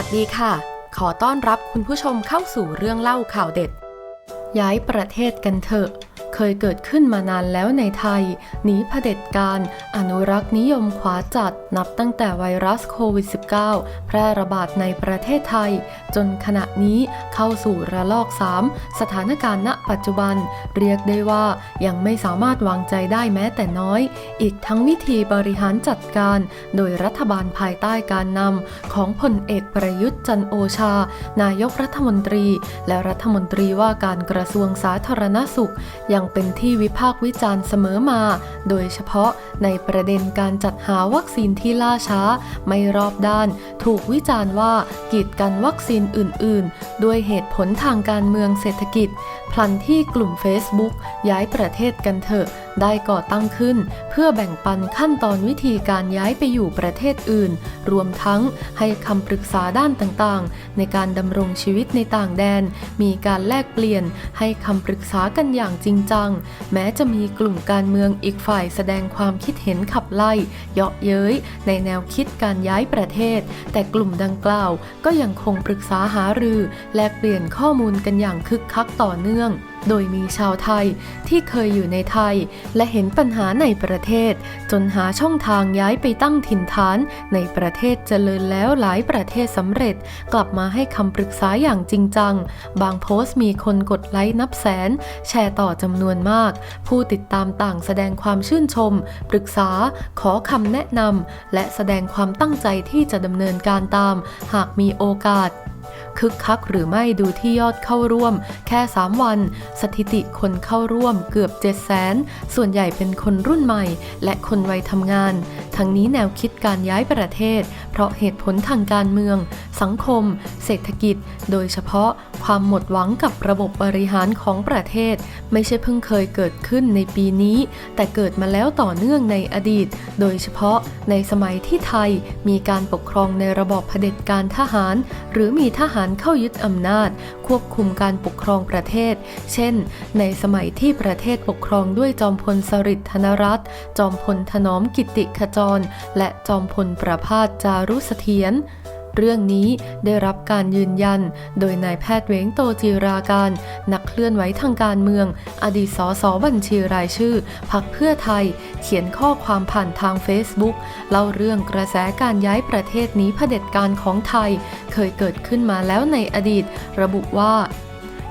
วัสดีค่ะ ขอต้อนรับคุณผู้ชมเข้าสู่เรื่องเล่าข่าวเด็ด ย้ายประเทศกันเถอะ เคยเกิดขึ้นมานานแล้วในไทย หนีเผด็จการอนุรักษ์นิยมขวาจัดนับตั้งแต่ไวรัสโควิด -19 แพร่ระบาดในประเทศไทย จนขณะนี้เข้าสู่ระลอก 3 สถานการณ์ณปัจจุบัน เรียกได้ว่ายังไม่สามารถวางใจได้แม้แต่น้อย อีกทั้งวิธีบริหารจัดการ โดยรัฐบาลภายใต้การนำของพลเอกประยุทธ์จันโอชา นายกรัฐมนตรี และรัฐมนตรีว่าการกระทรวงสาธารณสุขยังเป็นที่วิพากษ์วิจารณ์เสมอมา โดยเฉพาะในประเด็นการจัดหาวัคซีนที่ล่าช้า ไม่รอบด้าน ถูกวิจารณ์ว่ากีดกันวัคซีนอื่น ๆ ด้วยเหตุผลทางการเมืองเศรษฐกิจ พลันที่กลุ่ม Facebook ย้ายประเทศกันเถอะ ได้ก่อตั้งขึ้น เพื่อแบ่งปันขั้นตอนวิธีการย้ายไปอยู่ประเทศอื่น รวมทั้งให้คำปรึกษาด้านต่างๆ ในการดำรงชีวิตในต่างแดน มีการแลกเปลี่ยนให้คำปรึกษากันอย่างจริงจัง แม้จะมีกลุ่มการเมืองอีกฝ่ายแสดงความคิดเห็นขับไล่ เยาะเย้ยในแนวคิดการย้ายประเทศ แต่กลุ่มดังกล่าวก็ยังคงปรึกษาหารือ แลกเปลี่ยนข้อมูลกันอย่างคึกคักต่อเนื่อง โดยมีชาวไทยที่เคยอยู่ในไทยและเห็นปัญหาในประเทศ จนหาช่องทางย้ายไปตั้งถิ่นฐาน ในประเทศเจริญแล้วหลายประเทศสำเร็จ กลับมาให้คำปรึกษาอย่างจริงจัง บางโพสต์มีคนกดไลค์นับแสน แชร์ต่อจำนวนมาก ผู้ติดตามต่างแสดงความชื่นชม ปรึกษา ขอคำแนะนำและแสดงความตั้งใจที่จะดำเนินการตาม หากมีโอกาส คึกคักหรือไม่ดูที่ยอดเข้าร่วม แค่ 3 วัน สถิติคนเข้าร่วมเกือบ 7 0 0 0 0นส่วนใหญ่เป็นคนรุ่นใหม่ และคนวัยทำงาน ทั้งนี้แนวคิดการย้ายประเทศ เพราะเหตุผลทางการเมือง สังคม เศรษฐกิจ โดยเฉพาะ ความหมดหวังกับระบบบริหารของประเทศ ไม่ใช่เพิ่งเคยเกิดขึ้นในปีนี้ แต่เกิดมาแล้วต่อเนื่องในอดีต โดยเฉพาะในสมัยที่ไทยมีการปกครองในระบอบเผด็จการทหาร หรือมีทหารเข้ายึดอำนาจ ควบคุมการปกครองประเทศ เช่น ในสมัยที่ประเทศปกครองด้วยจอมพลสฤษดิ์ธนรัตน์จอมพลถนอมกิติขจร และจอมพลประพาสจารุเสถียร เรื่องนี้ได้รับการยืนยัน โดยนายแพทย์เวงโตจีราการ นักเคลื่อนไหวทางการเมือง อดีตสสบัญชีรายชื่อพักเพื่อไทย เขียนข้อความผ่านทางเฟซบุ๊กเล่าเรื่องกระแสการย้ายประเทศหนี้เผด็จการของไทย เคยเกิดขึ้นมาแล้วในอดีต ระบุว่า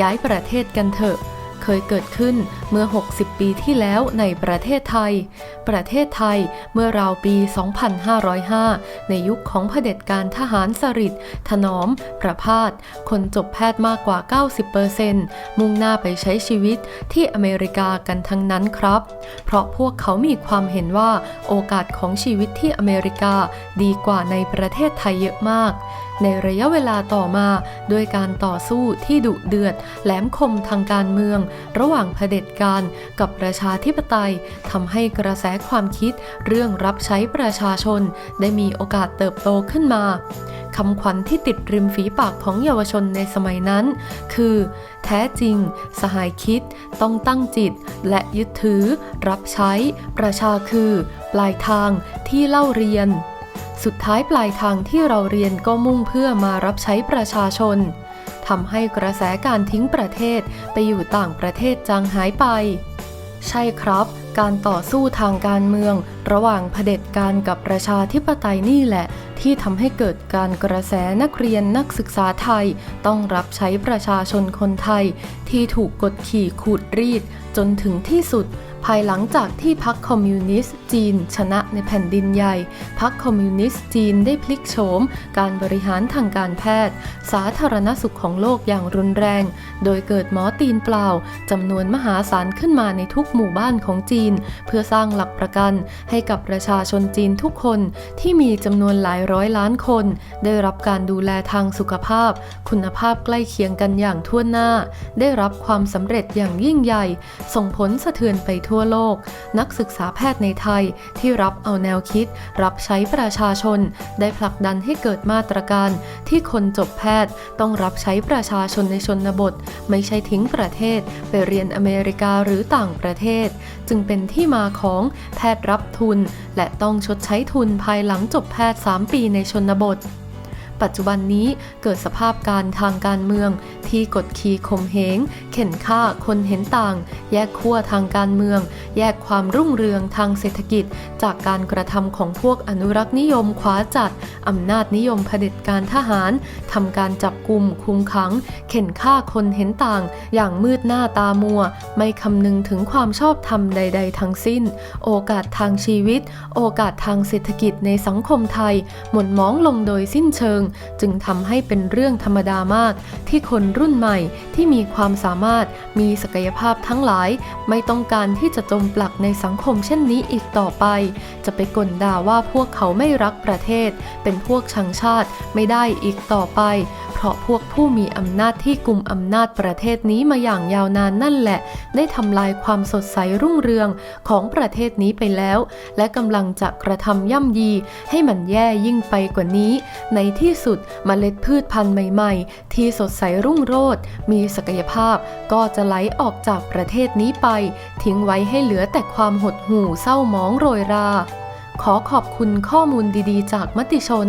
ย้ายประเทศกันเถอะ เคยเกิดขึ้นเมื่อ 60 ปีที่แล้วในประเทศไทย ประเทศไทยเมื่อราวปี 2505 ในยุคของเผด็จการทหารสฤษดิ์ถนอม ประพาส คนจบแพทย์มากกว่า 90%มุ่งหน้าไปใช้ชีวิตที่อเมริกากันทั้งนั้นครับ เพราะพวกเขามีความเห็นว่าโอกาสของชีวิตที่อเมริกาดีกว่าในประเทศไทยเยอะมาก ในระยะเวลาต่อมาด้วยการต่อสู้ที่ดุเดือด แหลมคมทางการเมือง ระหว่างเผด็จการกับประชาธิปไตยทำให้กระแสความคิดเรื่องรับใช้ประชาชน ได้มีโอกาสเติบโตขึ้นมาคำขวัญที่ติดริมฝีปากของเยาวชนในสมัยนั้น คือ แท้จริง สหายคิด ต้องตั้งจิต และยึดถือ รับใช้ ประชาคือ ปลายทางที่เล่าเรียน สุดท้ายปลายทางที่เราเรียนก็มุ่งเพื่อมารับใช้ประชาชนทำให้กระแสการทิ้งประเทศไปอยู่ต่างประเทศจางหายไป ใช่ครับ การต่อสู้ทางการเมือง ระหว่างเผด็จการกับประชาธิปไตยนี่แหละ ที่ทำให้เกิดการกระแสนักเรียนนักศึกษาไทย ต้องรับใช้ประชาชนคนไทย ที่ถูกกดขี่ขูดรีดจนถึงที่สุด ภายหลังจากที่พรรคคอมมิวนิสต์จีน ชนะในแผ่นดินใหญ่ พรรคคอมมิวนิสต์จีนได้พลิกโฉมการบริหารทางการแพทย์ สาธารณสุขของโลกอย่างรุนแรง โดยเกิดหมอตีนเปล่าจำนวนมหาศาลขึ้นมาในทุกหมู่บ้านของจีน เพื่อสร้างหลักประกันให้กับประชาชนจีนทุกคนที่มีจำนวนหลายร้อยล้านคน ได้รับการดูแลทางสุขภาพ คุณภาพใกล้เคียงกันอย่างทั่วหน้า ได้รับความสำเร็จอย่างยิ่งใหญ่ ส่งผลสะเทือนไปทั่วโลก นักศึกษาแพทย์ในไทยที่รับเอาแนวคิด รับใช้ประชาชน ได้ผลักดันให้เกิดมาตรการที่คนจบแพทย์ต้องรับใช้ประชาชนในชนบท ไม่ใช่ทิ้งประเทศ ไปเรียนอเมริกาหรือต่างประเทศ จึงเป็นที่มาของแพทย์รับทุน และต้องชดใช้ทุนภายหลังจบแพทย์ 3 ปีในชนบท ปัจจุบันนี้เกิดสภาพการทางการเมือง ที่กดขี่ข่มเหงเข็นฆ่าคนเห็นต่าง แยกขั้วทางการเมือง แยกความรุ่งเรืองทางเศรษฐกิจ จากการกระทำของพวกอนุรักษ์นิยมขวาจัดอำนาจนิยมเผด็จการทหารทำการจับกลุ่มคุมขัง เข็นฆ่าคนเห็นต่าง อย่างมืดหน้าตามัว ไม่คำนึงถึงความชอบธรรมใด ๆ ทั้งสิ้น โอกาสทางชีวิต โอกาสทางเศรษฐกิจในสังคมไทย หม่นมองลงโดยสิ้นเชิงจึงทำให้เป็นเรื่องธรรมดามาก ที่คนรุ่นใหม่ที่มีความสามารถมีศักยภาพทั้งหลาย ไม่ต้องการที่จะจมปลักในสังคมเช่นนี้อีกต่อไป จะไปกลด่าว่าพวกเขาไม่รักประเทศ เป็นพวกชังชาติไม่ได้อีกต่อไป เพราะพวกผู้มีอำนาจที่กุมอำนาจประเทศนี้มาอย่างยาวนานนั่นแหละ ได้ทำลายความสดใสรุ่งเรืองของประเทศนี้ไปแล้ว และกำลังจะกระทำย่ำยี ให้มันแย่ยิ่งไปกว่านี้ ในที่สุดมเมล็ดพืชพันธุ์ใหม่ ๆ ที่สดใสรุ่งโรจน์มีศักยภาพก็จะไหลออกจากประเทศนี้ไป ทิ้งไว้ให้เหลือแต่ความหดหู่เศร้าหมองโรยรา ขอขอบคุณข้อมูลดีๆ จากมติชน